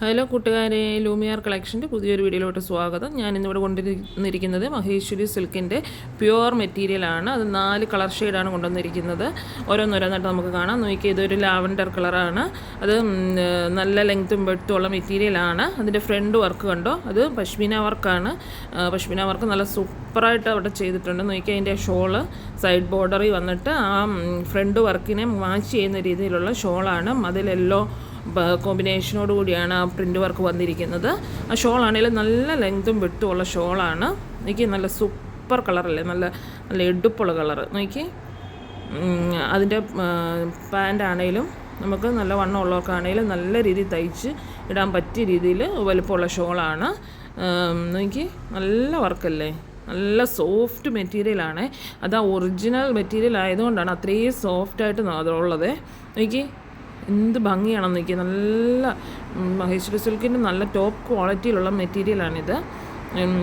Hello കൂട്ടുകാരെ ലൂമിയാർ കളക്ഷന്റെ പുതിയൊരു വീഡിയോയിലോട്ട് സ്വാഗതം. ഞാൻ ഇന്നിവിടെ കൊണ്ടുവന്നിരിക്കുന്നത് മഹേശ്വരി സിൽക്കിന്റെ പ്യുവർ മെറ്റീരിയലാണ്. അത് നാല് കളർ ഷെയ്ഡാണ് കൊണ്ടുവന്നിരിക്കുന്നത്. ഓരോന്നോരോന്നായിട്ട് നമുക്ക് കാണാം. നോക്കിയാൽ ഇതൊരു ലാവൻഡർ കളറാണ്. അത് നല്ല ലെങ്ത്തും വെട്ടും ഉള്ള മെറ്റീരിയലാണ്. അതിന്റെ ഫ്രണ്ട് വർക്ക് കണ്ടോ? അത് പശ്മീന വർക്കാണ്. പശ്മിന വർക്ക് നല്ല സൂപ്പറായിട്ട് അവിടെ ചെയ്തിട്ടുണ്ട്. നോക്കിയാൽ അതിന്റെ ഷോൾ സൈഡ് ബോർഡറിൽ വന്നിട്ട് ആ ഫ്രണ്ട് വർക്കിനെ മാച്ച് ചെയ്യുന്ന രീതിയിലുള്ള ഷോളാണ്. അതിൽ യെല്ലോ കോമ്പിനേഷനോട് കൂടിയാണ് ആ പ്രിന്റ് വർക്ക് വന്നിരിക്കുന്നത്. ആ ഷോൾ ആണെങ്കിൽ നല്ല ലെങ്തും വിട്ടും ഉള്ള ഷോളാണ് എനിക്ക് നല്ല സൂപ്പർ കളറല്ലേ നല്ല നല്ല എടുപ്പുള്ള കളറ് നോക്കി അതിന്റെ പാന്റ് ആണെങ്കിലും നമുക്ക് നല്ല വണ്ണം ഉള്ളവർക്കാണെങ്കിലും നല്ല രീതിയിൽ തയ്ച്ച് ഇടാൻ പറ്റിയ രീതിയിൽ വലുപ്പമുള്ള ഷോളാണ് നോക്കി നല്ല വർക്കല്ലേ നല്ല സോഫ്റ്റ് മെറ്റീരിയലാണ് അത് ആ ഒറിജിനൽ മെറ്റീരിയൽ ആയതുകൊണ്ടാണ് അത്രയും സോഫ്റ്റായിട്ട് അതുള്ളത് നോക്കി എന്ത് ഭംഗിയാണെന്ന് നോക്കിയാൽ നല്ല മഹേശ്വര സിൽക്കിന്റെ നല്ല ടോപ്പ് ക്വാളിറ്റിയിലുള്ള മെറ്റീരിയലാണിത്.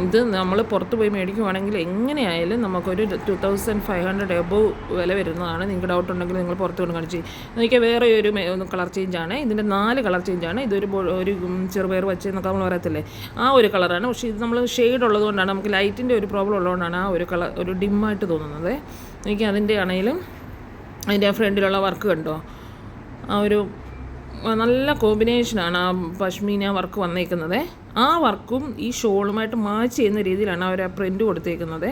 ഇത് നമ്മൾ പുറത്ത് പോയി മേടിക്കുവാണെങ്കിൽ എങ്ങനെയായാലും നമുക്കൊരു two thousand five hundred above വില വരുന്നതാണ്. നിങ്ങൾക്ക് ഡൗട്ട് ഉണ്ടെങ്കിൽ നിങ്ങൾ പുറത്ത് കൊണ്ട് കാണിച്ച് നോക്കിയാൽ വേറെ ഒരു കളർ ചേഞ്ചാണ്. ഇതിന്റെ നാല് കളർ ചേഞ്ചാണ്. ഇതൊരു ഒരു ചെറുപയർ വെച്ച് എന്നൊക്കെ നമ്മൾ പറയത്തില്ലേ? ആ ഒരു കളറാണ്. പക്ഷേ ഇത് നമ്മൾ ഷെയ്ഡ് ഉള്ളതുകൊണ്ടാണ് നമുക്ക് ലൈറ്റിന്റെ ഒരു പ്രോബ്ലം ഉള്ളതുകൊണ്ടാണ് ആ ഒരു കളർ ഒരു ഡിമ്മായിട്ട് തോന്നുന്നത്. എനിക്ക് അതിന്റെ ആണെങ്കിലും അതിന്റെ ഫ്രണ്ടിലുള്ള വർക്ക് കണ്ടോ? ആ ഒരു നല്ല കോമ്പിനേഷനാണ് ആ പശ്മീന വർക്ക് വന്നേക്കുന്നത്. ആ വർക്കും ഈ ഷോളുമായിട്ട് മാച്ച് ചെയ്യുന്ന രീതിയിലാണ് അവർ ആ പ്രിന്റ് കൊടുത്തേക്കുന്നത്.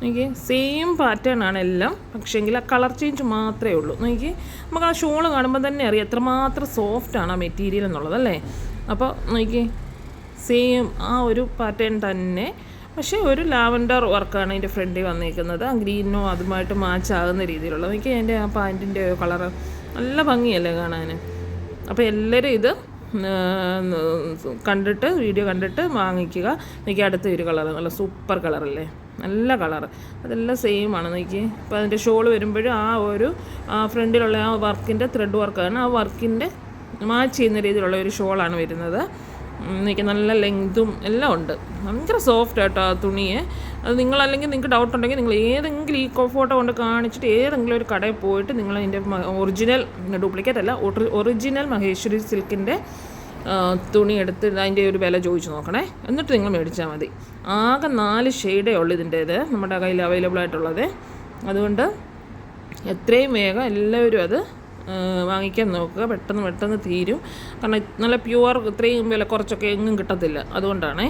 എനിക്ക് സെയിം പാറ്റേൺ ആണ് എല്ലാം പക്ഷേങ്കിൽ ആ കളർ ചേഞ്ച് മാത്രമേ ഉള്ളൂ. എനിക്ക് നമുക്ക് ആ ഷോൾ കാണുമ്പോൾ തന്നെ അറിയാം എത്രമാത്രം സോഫ്റ്റാണ് ആ മെറ്റീരിയൽ എന്നുള്ളത് അല്ലേ? അപ്പോൾ നോക്കി സെയിം ആ ഒരു പാറ്റേൺ തന്നെ. പക്ഷേ ഒരു ലാവൻഡർ വർക്കാണ് അതിന്റെ ഫ്രണ്ടിൽ വന്നിരിക്കുന്നത് ആ ഗ്രീനോ അതുമായിട്ട് മാച്ച് ആകുന്ന രീതിയിലുള്ള എനിക്ക് അതിന്റെ ആ പാന്റിന്റെ കളറ് നല്ല ഭംഗിയല്ലേ കാണാൻ അപ്പോൾ എല്ലാവരും ഇത് കണ്ടിട്ട് വീഡിയോ കണ്ടിട്ട് വാങ്ങിക്കുക. എനിക്ക് അടുത്ത ഒരു കളർ നല്ല സൂപ്പർ കളറല്ലേ? നല്ല കളർ അതെല്ലാം സെയിം ആണ് നോക്കി അപ്പോൾ അതിന്റെ ഷോൾ വരുമ്പോഴും ആ ഒരു ഫ്രണ്ടിലുള്ള ആ വർക്കിന്റെ ത്രെഡ് വർക്കാണ് ആ വർക്കിന്റെ മാച്ച് ചെയ്യുന്ന രീതിയിലുള്ള ഒരു ഷോളാണ് വരുന്നത്. എനിക്ക് നല്ല ലെങ്തും എല്ലാം ഉണ്ട്. ഭയങ്കര സോഫ്റ്റ് ആട്ടോ ആ തുണിയെ. അത് നിങ്ങളല്ലെങ്കിൽ നിങ്ങൾക്ക് ഡൗട്ട് ഉണ്ടെങ്കിൽ നിങ്ങൾ ഏതെങ്കിലും ഈ ഫോട്ടോ കൊണ്ട് കാണിച്ചിട്ട് ഏതെങ്കിലും ഒരു കടയിൽ പോയിട്ട് നിങ്ങൾ അതിന്റെ ഒറിജിനൽ ഡ്യൂപ്ലിക്കേറ്റ് അല്ല ഒറിജിനൽ മഹേശ്വരി സിൽക്കിന്റെ തുണി എടുത്ത് അതിന്റെ ഒരു വില ചോദിച്ചു നോക്കണേ. എന്നിട്ട് നിങ്ങൾ മേടിച്ചാൽ മതി. ആകെ നാല് ഷെയ്ഡേ ഉള്ളൂ ഇതിന്റേത് നമ്മുടെ കയ്യിൽ അവൈലബിൾ ആയിട്ടുള്ളത്. അതുകൊണ്ട് എത്രയും വേഗം എല്ലാവരും അത് വാങ്ങിക്കാൻ നോക്കുക. പെട്ടെന്ന് പെട്ടെന്ന് തീരും. കാരണം നല്ല പ്യുവർ ഇത്രയും വില കുറച്ചൊക്കെ എങ്ങും കിട്ടത്തില്ല. അതുകൊണ്ടാണേ.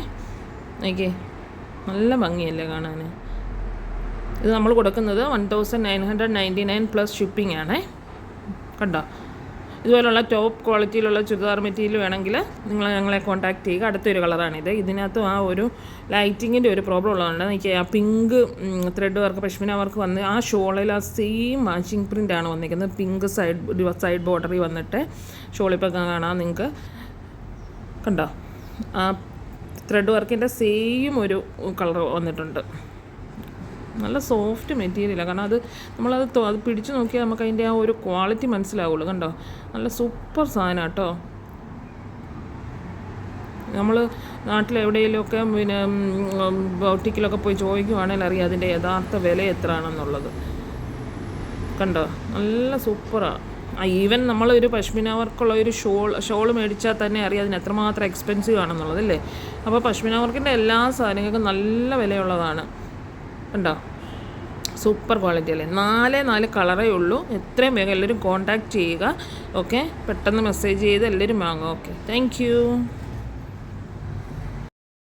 നോക്കിയേ. നല്ല ഭംഗിയല്ലേ കാണാൻ ഇത് നമ്മൾ കൊടുക്കുന്നത് one thousand nine hundred ninety nine plus shipping ആണേ. കണ്ടോ? ഇതുപോലുള്ള ടോപ്പ് ക്വാളിറ്റിയിലുള്ള ചുരിദാർ മെറ്റീരിയൽ വേണമെങ്കിൽ നിങ്ങൾ ഞങ്ങളെ കോൺടാക്ട് ചെയ്യുക. അടുത്തൊരു കളറാണിത് ഇതിനകത്തും ആ ഒരു ലൈറ്റിങ്ങിന്റെ ഒരു പ്രോബ്ലം ഉള്ളതുകൊണ്ട് എനിക്ക് ആ pink thread work pashmina work വന്ന് ആ ഷോളിൽ ആ സെയിം മാച്ചിങ് പ്രിന്റ് ആണ് വന്നിരിക്കുന്നത്. പിങ്ക് സൈഡ് സൈഡ് ബോർഡറി വന്നിട്ട് ഷോളിപ്പോൾ കാണാം നിങ്ങൾക്ക്. കണ്ടോ? ആ ത്രെഡ് വർക്കിന്റെ സെയിം ഒരു കളർ വന്നിട്ടുണ്ട്. നല്ല സോഫ്റ്റ് മെറ്റീരിയലാണ് കാരണം അത് നമ്മളത് അത് പിടിച്ചു നോക്കിയാൽ നമുക്ക് അതിന്റെ ആ ഒരു ക്വാളിറ്റി മനസ്സിലാവുള്ളൂ. കണ്ടോ? നല്ല സൂപ്പർ സാധനം കേട്ടോ നമ്മൾ നാട്ടിലെവിടെയെങ്കിലുമൊക്കെ പിന്നെ ബൗട്ടിക്കിലൊക്കെ പോയി ചോദിക്കുവാണെങ്കിൽ അറിയാം അതിന്റെ യഥാർത്ഥ വില എത്രയാണെന്നുള്ളത് കണ്ടോ? നല്ല സൂപ്പറാണ് ഈവൻ നമ്മളൊരു പശ്മിന വർക്കുള്ള ഒരു ഷോൾ ഷോൾ മേടിച്ചാൽ തന്നെ അറിയാം അതിന് എത്രമാത്രം എക്സ്പെൻസീവ് ആണെന്നുള്ളത് അല്ലേ? അപ്പോൾ പശ്മിന വർക്കിന്റെ എല്ലാ സാധനങ്ങൾക്കും നല്ല വിലയുള്ളതാണ്. കണ്ടോ സൂപ്പർ ക്വാളിറ്റി അല്ലേ? നാല് നാല് കളറേ ഉള്ളൂ. എത്രയും വേഗം എല്ലാവരും കോൺടാക്റ്റ് ചെയ്യുക. ഓക്കെ പെട്ടെന്ന് മെസ്സേജ് ചെയ്ത് എല്ലാവരും വാങ്ങുക. Okay thank